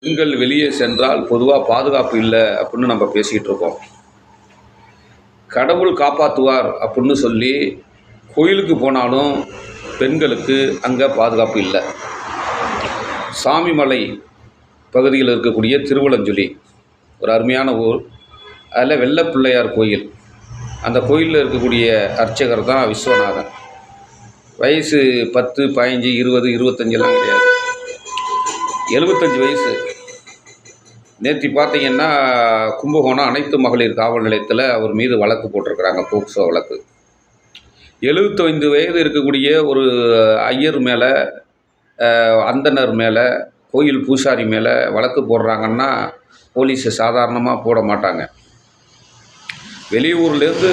பெண்கள் வெளியே சென்றால் பொதுவாக பாதுகாப்பு இல்லை அப்படின்னு நம்ம பேசிக்கிட்டு இருக்கோம். கடவுள் காப்பாற்றுவார் அப்படின்னு சொல்லி கோயிலுக்கு போனாலும் பெண்களுக்கு அங்கே பாதுகாப்பு இல்லை. சாமிமலை பகுதியில் இருக்கக்கூடிய திருவலஞ்சுலி ஒரு அருமையான ஊர். அதில் வெள்ளப்பிள்ளையார் கோயில். அந்த கோயிலில் இருக்கக்கூடிய அர்ச்சகர் தான் விஸ்வநாதன். வயசு பத்து பதினஞ்சு இருபது இருபத்தஞ்செல்லாம் கிடையாது. எழுபத்தஞ்சு வயசு. நேற்று பார்த்தீங்கன்னா கும்பகோணம் அனைத்து மகளிர் காவல் நிலையத்தில் அவர் மீது வழக்கு போட்டிருக்கிறாங்க போக்சோ வழக்கு. எழுபத்தைந்து வயது இருக்கக்கூடிய ஒரு ஐயர் மேலே அந்தனர் மேலே கோயில் பூசாரி மேலே வழக்கு போடுறாங்கன்னா போலீஸை சாதாரணமாக போட மாட்டாங்க. வெளியூர்லேருந்து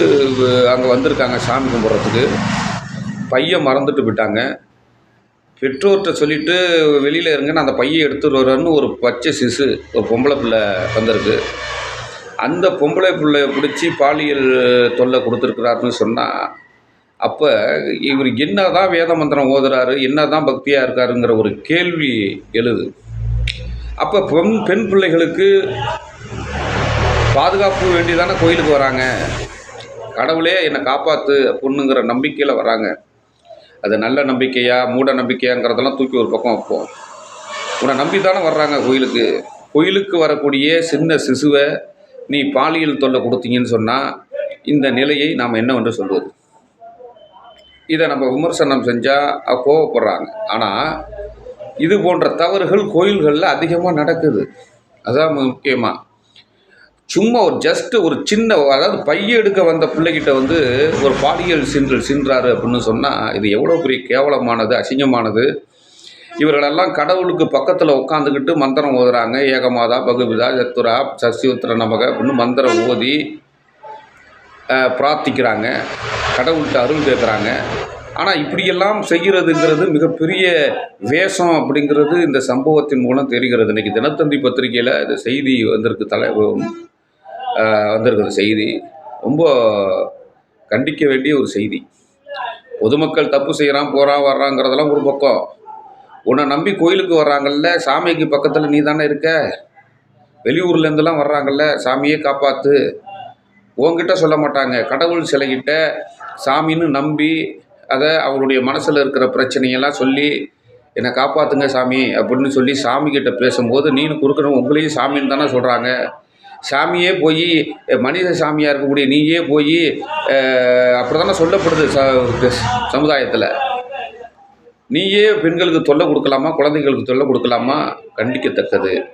அங்கே வந்திருக்காங்க சாமி கும்பிட்றதுக்கு. பையன் மறந்துட்டு போயிட்டாங்க. பெற்றோர்கிட்ட சொல்லிவிட்டு வெளியில் இருங்கன்னு அந்த பையை எடுத்துகிட்டு வர்றாருன்னு ஒரு பச்சை சிசு ஒரு பொம்பளை பிள்ளை வந்திருக்கு. அந்த பொம்பளை பிள்ளைய பிடிச்சி பாலியல் தொல்லை கொடுத்துருக்குறாருன்னு சொன்னால் அப்போ இவர் என்ன தான் வேத மந்திரம் ஓதுறாரு என்ன தான் பக்தியாக இருக்காருங்கிற ஒரு கேள்வி எழுது. அப்போ பெண் பெண் பிள்ளைகளுக்கு பாதுகாப்பு வேண்டி தானே கோயிலுக்கு வராங்க? கடவுளே என்னை காப்பாற்று பொண்ணுங்கிற நம்பிக்கையில் வராங்க. அது நல்ல நம்பிக்கையா மூட நம்பிக்கையாங்கிறதெல்லாம் தூக்கி ஒரு பக்கம் வைப்போம். உன்னை நம்பி தானே வர்றாங்க கோயிலுக்கு. கோயிலுக்கு வரக்கூடிய சின்ன சிசுவை நீ பாலியல் தொல்லை கொடுத்தீங்கன்னு சொன்னால் இந்த நிலையை நாம் என்னவென்று சொல்வது? இதை நம்ம விமர்சனம் செஞ்சால் கோவப்படுறாங்க. ஆனால் இது போன்ற தவறுகள் கோயில்களில் அதிகமாக நடக்குது. அதான் முக்கியமாக சும்மா ஒரு ஜஸ்ட்டு ஒரு சின்ன அதாவது பைய எடுக்க வந்த பிள்ளைகிட்ட வந்து ஒரு பாலியல் சின்றல் சின்றாரு அப்படின்னு சொன்னால் இது எவ்வளோ பெரிய கேவலமானது அசிங்கமானது. இவர்களெல்லாம் கடவுளுக்கு பக்கத்தில் உட்காந்துக்கிட்டு மந்திரம் ஓதுறாங்க. ஏகமாதா பகுபிதா சத்துரா சசியுத்திர நமக அப்படின்னு மந்திரம் ஓதி பிரார்த்திக்கிறாங்க. கடவுள்கிட்ட அருள் கேட்குறாங்க ஆனால் இப்படியெல்லாம் செய்கிறதுங்கிறது மிகப்பெரிய வேஷம் அப்படிங்கிறது இந்த சம்பவத்தின் மூலம் தெரிகிறது. இன்றைக்கி தினத்தந்தி பத்திரிகையில் இந்த செய்தி வந்திருக்கு. தலை வந்திருக்குது செய்தி. ரொம்ப கண்டிக்க வேண்டிய ஒரு செய்தி. பொதுமக்கள் தப்பு செய்கிறான் போகிறான் வர்றாங்கிறதெல்லாம் ஒரு பக்கம். உன்னை நம்பி கோயிலுக்கு வர்றாங்கல்ல சாமிக்கு பக்கத்தில் நீ தானே இருக்க? வெளியூர்லேருந்துலாம் வர்றாங்கல்ல சாமியே காப்பாற்று உங்ககிட்ட சொல்ல மாட்டாங்க. கடவுள் சிலைகிட்ட சாமின்னு நம்பி அதை அவருடைய மனசில் இருக்கிற பிரச்சனையெல்லாம் சொல்லி என்னை காப்பாற்றுங்க சாமி அப்படின்னு சொல்லி சாமிக்கிட்ட பேசும்போது நீனு கொடுக்கணும் உங்களையும் சாமின்னு தானே சொல்கிறாங்க சாமியே போய் மனித சாமியாக இருக்கக்கூடிய நீயே போய் அப்படி தானே சொல்லப்படுது ச சமுதாயத்தில். நீயே பெண்களுக்கு தொல்லை கொடுக்கலாமா குழந்தைகளுக்கு தொல்லை கொடுக்கலாமா? கண்டிக்கத்தக்கது.